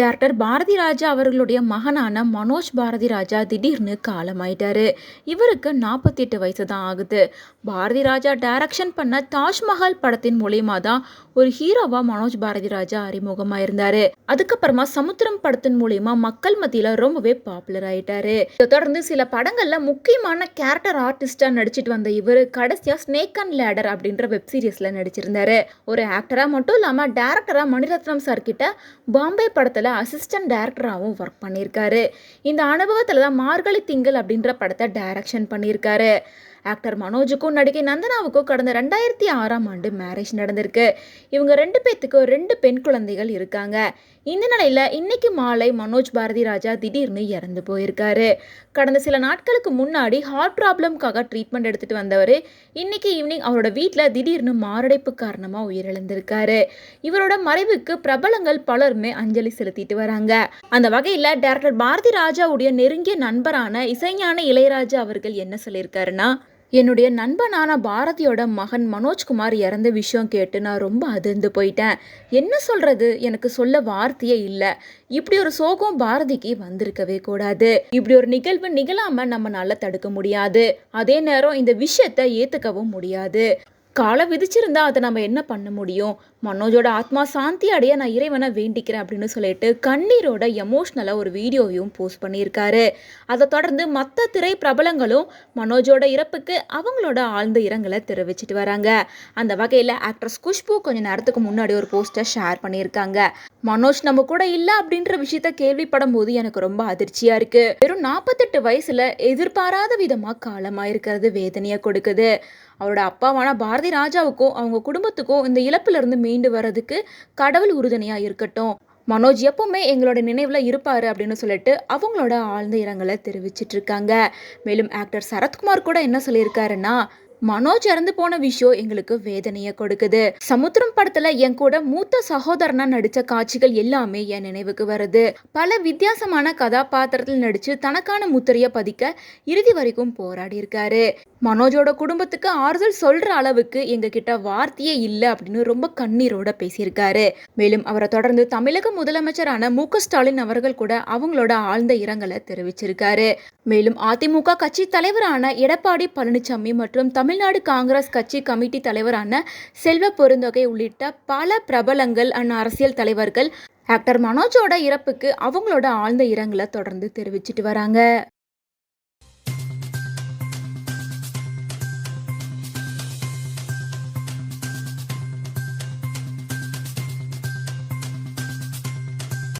Director Bharathi Raja அவர்களுடைய மகனான மனோஜ் பாரதி ராஜா திடீர்னு காலமாயிட்டாரு. இவருக்கு நாற்பத்தி எட்டு வயசு தான் ஆகுது. பாரதி ராஜா டைரக்ஷன் பண்ண தாஜ்மஹால் படத்தின் மூலியமா தான் ஒரு ஹீரோவா மனோஜ் பாரதி ராஜா அறிமுகமாக இருந்தாரு அதுக்கப்புறமா சமுத்திரம் படத்தின் மூலியமா மக்கள் மத்தியில ரொம்பவே பாப்புலர் ஆயிட்டாரு. இதை தொடர்ந்து சில படங்கள்ல முக்கியமான கேரக்டர் ஆர்டிஸ்டா நடிச்சிட்டு வந்த இவர் கடைசியா ஸ்னேக் அண்ட் லேடர் அப்படின்ற வெப் சீரிஸ்ல நடிச்சிருந்தாரு. ஒரு ஆக்டரா மட்டும் இல்லாம டேரக்டரா மணிரத்னம் சார் கிட்ட பாம்பே படத்துல அசிஸ்டன்ட் டேரக்டராகவும் ஒர்க் பண்ணியிருக்காரு. இந்த அனுபவத்தில் தான் மார்கழி திங்கள் அப்படின்ற படத்தை டைரக்ஷன் பண்ணியிருக்காரு. ஆக்டர் மனோஜுக்கும் நடிகை நந்தனாவுக்கும் கடந்த ரெண்டாயிரத்தி ஆறாம் ஆண்டு மேரேஜ் நடந்திருக்கு. இவங்க ரெண்டு பேத்துக்கும் ரெண்டு பெண் குழந்தைகள் இருக்காங்க. இந்த நிலையில் இன்னைக்கு மாலை மனோஜ் பாரதி ராஜா திடீர்னு இறந்து போயிருக்காரு. கடந்த சில நாட்களுக்கு முன்னாடி ஹார்ட் ப்ராப்ளம்காக ட்ரீட்மெண்ட் எடுத்துட்டு வந்தவர் இன்னைக்கு ஈவினிங் அவரோட வீட்டில் திடீர்னு மாரடைப்பு காரணமாக உயிரிழந்திருக்காரு. இவரோட மறைவுக்கு பிரபலங்கள் பலருமே அஞ்சலி செலுத்திட்டு வராங்க. அந்த வகையில் டேரக்டர் பாரதி ராஜாவுடைய நெருங்கிய நண்பரான இசைஞான இளையராஜா அவர்கள் என்ன சொல்லியிருக்காருன்னா என்னுடைய நண்பனான பாரதியோட மகன் மனோஜ்குமார் இறந்த விஷயம் கேட்டு நான் ரொம்ப அதிர்ந்து போயிட்டேன். என்ன சொல்றது? எனக்கு சொல்ல வார்த்தையே இல்லை. இப்படி ஒரு சோகம் பாரதிக்கு வந்திருக்கவே கூடாது. இப்படி ஒரு நிகழ்வு நிகழாம நம்மளால தடுக்க முடியாது. அதே நேரம் இந்த விஷயத்தை ஏத்துக்கவும் முடியாது. காலை விதிச்சிருந்தா அதை நம்ம என்ன பண்ண முடியும்? மனோஜோட ஆத்மா சாந்தி அடைய நான் இறைவனை வேண்டிக்கிறேன் அப்படின்னு சொல்லிட்டு கண்ணீரோட எமோஷ்னலாக ஒரு வீடியோவையும் போஸ்ட் பண்ணியிருக்காரு. அதை தொடர்ந்து மற்ற திரை பிரபலங்களும் மனோஜோட இறப்புக்கு அவங்களோட ஆழ்ந்த இரங்கலை தெரிவிச்சிட்டு வராங்க. அந்த வகையில் ஆக்ட்ரஸ் குஷ்பு கொஞ்ச நேரத்துக்கு முன்னாடி ஒரு போஸ்ட்டை ஷேர் பண்ணியிருக்காங்க. மனோஜ் நம்ம கூட இல்லை அப்படின்ற விஷயத்த கேள்விப்படும் போது எனக்கு ரொம்ப அதிர்ச்சியாக இருக்குது வெறும் நாற்பத்தெட்டு வயசில் எதிர்பாராத விதமாக காலமாக இருக்கிறது வேதனையை கொடுக்குது. அவரோட அப்பாவான பாரதி ராஜாவுக்கும் அவங்க குடும்பத்துக்கும் இந்த இழப்புல இருந்து மீண்டு வர்றதுக்கு கடவுள் உறுதுணையாக இருக்கட்டும். மனோஜ் எப்பவுமே எங்களோட நினைவில் இருப்பார் அப்படின்னு சொல்லிட்டு அவங்களோட ஆழ்ந்த இரங்கலை தெரிவிச்சிட்டு இருக்காங்க. மேலும் ஆக்டர் சரத்குமார் கூட என்ன சொல்லியிருக்காருன்னா மனோஜ் இறந்து போன விஷயம் எங்களுக்கு வேதனையை கொடுக்குது. சமுத்திரம் படத்துல என் கூட மூத்த சகோதரனா நடிச்ச காட்சிகள் எல்லாமே என் நினைவுக்கு வருது. பல வித்தியாசமான கதாபாத்திரத்தில் நடிச்சு தனக்கான முத்திரைய பதிக்க இறுதி வரைக்கும் போராடி இருக்காரு. மனோஜோட குடும்பத்துக்கு ஆறுதல் சொல்ற அளவுக்கு எங்க கிட்ட வார்த்தையே இல்லை அப்படின்னு ரொம்ப கண்ணீரோட பேசியிருக்காரு. மேலும் அவரை தொடர்ந்து தமிழக முதலமைச்சரான மு ஸ்டாலின் அவர்கள் கூட அவங்களோட ஆழ்ந்த இரங்கலை தெரிவிச்சிருக்காரு. மேலும் அதிமுக கட்சி தலைவரான எடப்பாடி பழனிசாமி மற்றும் தமிழ்நாடு காங்கிரஸ் கட்சி கமிட்டி தலைவரான செல்வ பெருந்தொகை உள்ளிட்ட பல பிரபலங்கள் அண்ட் அரசியல் தலைவர்கள் ஆக்டர் மனோஜோட இறப்புக்கு அவங்களோட ஆழ்ந்த இரங்கலை தொடர்ந்து தெரிவிச்சிட்டு வராங்க.